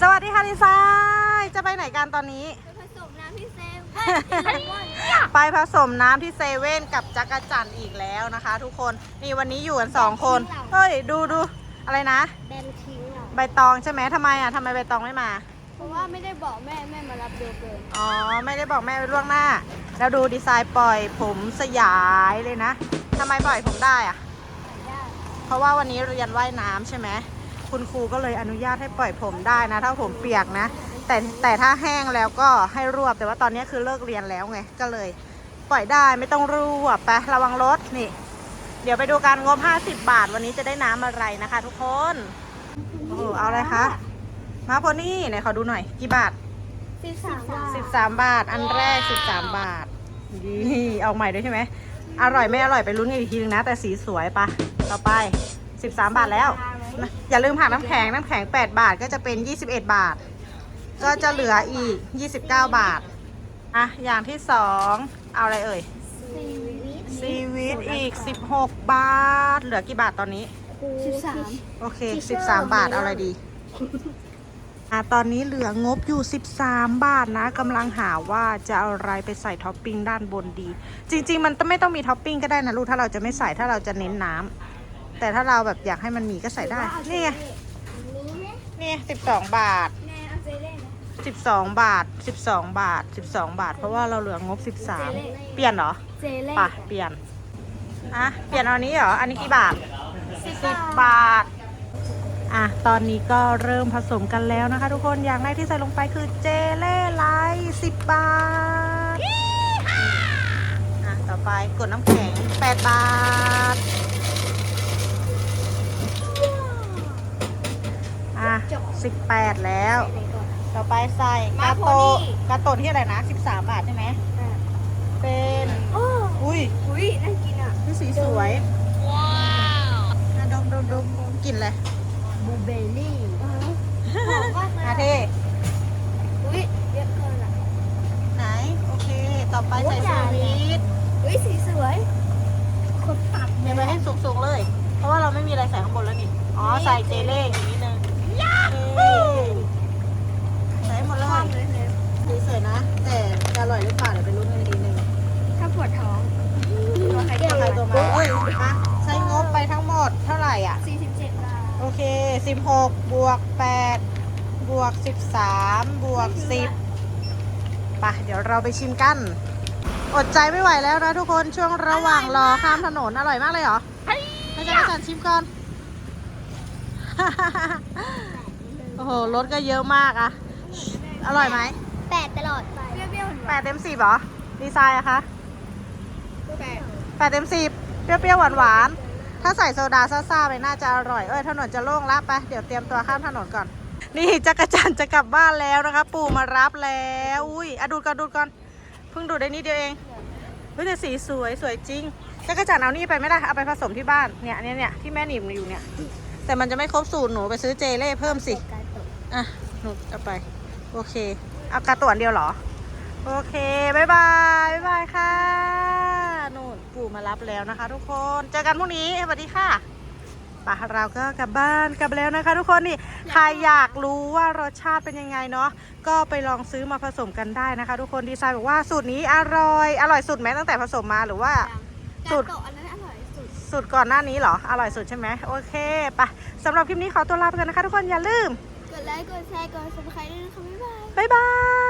สวัสดีค่ะดีไซน์จะไปไหนกันตอนนี้ ผสมน้ำพี่เซมเอ้ยเลมอนไปผสมน้ำที่เซเว่นกับจักรจันทร์อีกแล้วนะคะ ทุกคนนี่วันนี้อยู่กันสองคนเฮ้ยดูดูอะไรนะ แบนทิ้งอะ ใบตองใช่ไหมทำไมอะทำไมใบตองไม่มา เพราะว่าไม่ได้บอกแม่แม่มารับเร็วเกินอ๋อ ไม่ได้บอกแม่ไว้ล่วงหน้า แล้วดูดีไซน์ปล่อยผมสยายเลยนะทำไมปล่อยผมได้อะได้เพราะว่าวันนี้เรียนว่ายน้ำใช่ไหม คุณครูก็เลยอนุญาตให้ปล่อยผมได้นะ ถ้าผมเปียกนะ แต่แต่ถ้าแห้งแล้วก็ให้รวบ แต่ว่าตอนนี้คือเลิกเรียนแล้วไง ก็เลย ปล่อยได้ไม่ต้องรวบไประวังรถนี่ เดี๋ยวไปดูการงบ 50 บาท วันนี้จะได้น้ำอะไรนะคะ ทุกคน โอ้โหเอาอะไรคะมาโพนี่ไหนขอดูหน่อย กี่บาทสิบสามบาท 13 บาท อันแรก 13 บาทดีเอาใหม่ด้วยใช่ไหมอร่อยไม่อร่อยไปลุ้นกันอีกทีนึงนะ แต่สีสวยปะต่อไป 13 บาทแล้ว นะอย่าลืมผักน้ำแข็งน้ำแข็ง 8 บาทก็จะเป็น 21 บาท ก็จะเหลืออีก 29 บาทอะอย่างที่2เอาอะไรเอ่ยสี่วิซีวิตอีก 16 บาท เหลือกี่บาทตอนนี้ สิบสามโอเค 13 บาทเอาอะไรดีอะตอนนี้เหลืองบอยู่ 13 บาทนะกำลังหาว่าจะเอาอะไรไปใส่ท็อปปิ้งด้านบนดี จริง ๆ มันต้องไม่ต้องมีท็อปปิ้งก็ได้นะลูกถ้าเราจะไม่ใส่ถ้าเราจะเน้นน้ำ แต่ถ้าเราแบบอยากให้มันมีก็ใส่ได้ นี่ไง นี้ไหมนี่12บาทแม่เอาเซเล่นะ12บาท12บาท12บาท เพราะว่าเราเหลืองบ13เปลี่ยนเหรอเซเล่ป่ะเปลี่ยนอะเปลี่ยนเอาอันนี้เหรอ อันนี้กี่บาทสิบสิบบาทอะตอนนี้ก็เริ่มผสมกันแล้วนะคะ ทุกคนอย่างแรกที่ใส่ลงไปคือเจเล่ไลท์สิบบาทอะต่อไปกดน้ำแข็งแปดบาท อะสิบแปดแล้ว ต่อไปใส่กาโตะกาโตะที่อะไรนะสิบสามบาทใช่ไหม เป็นโอ้อุ้ยอุ้ยน่ากินอะนี่สีสวยว้าวดมดมดมกลิ่นเลยบลูเบอร์รี่หอมมากเลยอาอะเทอุ้ยเยอะเกินอะ ไหน โอเค ต่อไปใส่สวีทอุ้ยสีสวยคนตัดเดี๋ยวไปให้สูงๆเลย เพราะว่าเราไม่มีอะไรใส่ข้างบนแล้วนี่ อ๋อ ใส่เจเล่อย่างนี้นึงเอ้ยใส่ให้หมดเล ชอบ ย เลยเนี่ย สวยๆนะ แต่จะอร่อยหรือเปล่าเดี๋ยวไปลุ้นกันอีกทีนึง ถ้าปวดท้องตัวใคร ตัวใครตัวมันเอ้ยอะใช้งบไปทั้งหมดเท่าไหร่อะ สี่สิบเจ็ดบาท โอ เค16บวก8บวก13บวก10ไปะเดี๋ยวเราไปชิมกัน อดใจไม่ไหวแล้วนะทุกคนช่วงระหว่างรอข้ามถนนอร่อยมากเลยเหรอให้จักรจันทร์ชิมก่อน โอ้โหรสก็เยอะมากอะอร่อยไหมแปดตลอดไปเปรี้ยวๆหแปดเต็มสิบเหรอดีไซน์อะคะแปดแปดเต็มสิบเปรี้ยวๆหวานๆ ถ้าใส่โซดาซ่าๆไปน่าจะอร่อย เอ้ยถนนจะโล่งล้วไป เดี๋ยวเตรียมตัวข้ามถนนก่อน นี่จักรจันทร์จะกลับบ้านแล้วนะคะ ปู่มารับแล้ว อุ้ยอะดูดก่อนดูดก่อน เพิ่งดูดได้นิดเดียวเองเฮ้ยแต่สีสวยสวยจริงจักรจันทร์เอานี่ไปไม่ได้เอาไปผสมที่บ้าน เนี่ยเนี่ยเนี่ยที่แม่หนิมอยู่เนี่ย แต่มันจะไม่ครบสูตรหนูไปซื้อเจเล่เพิ่มสิ อะ หนูเอาไป โอเค เอากระต่วนเดียวเหรอ โอเคบายบายบายบายค่ะนู่นปู่มา รับแล้วนะคะ ทุกคนเจอกันพรุ่งนี้สวัสดีค่ะป่ะเราก็กลับบ้านกลับแล้วนะคะ ทุกคนนี่ใครอยากรู้ว่ารสชาติเป็นยังไงเนาะก็ไปลองซื้อมาผสมกันได้นะคะ ทุกคนดีไซน์บอกว่าสูตรนี้อร่อย อร่อยสุดไหมตั้งแต่ผสมมาหรือว่าสุสุดดอันนั้นอร่อยสุดสูตรก่อนหน้านี้เหรออร่อยสุดใช่ไหมโอเคไปะสำหรับคลิปนี้ขอตัวลาไปกันนะคะ ทุกคนอย่าลืมกดไลค์กดแชร์กดซับสไครต์ด้วยนะคะบ๊ายบายบ๊ายบาย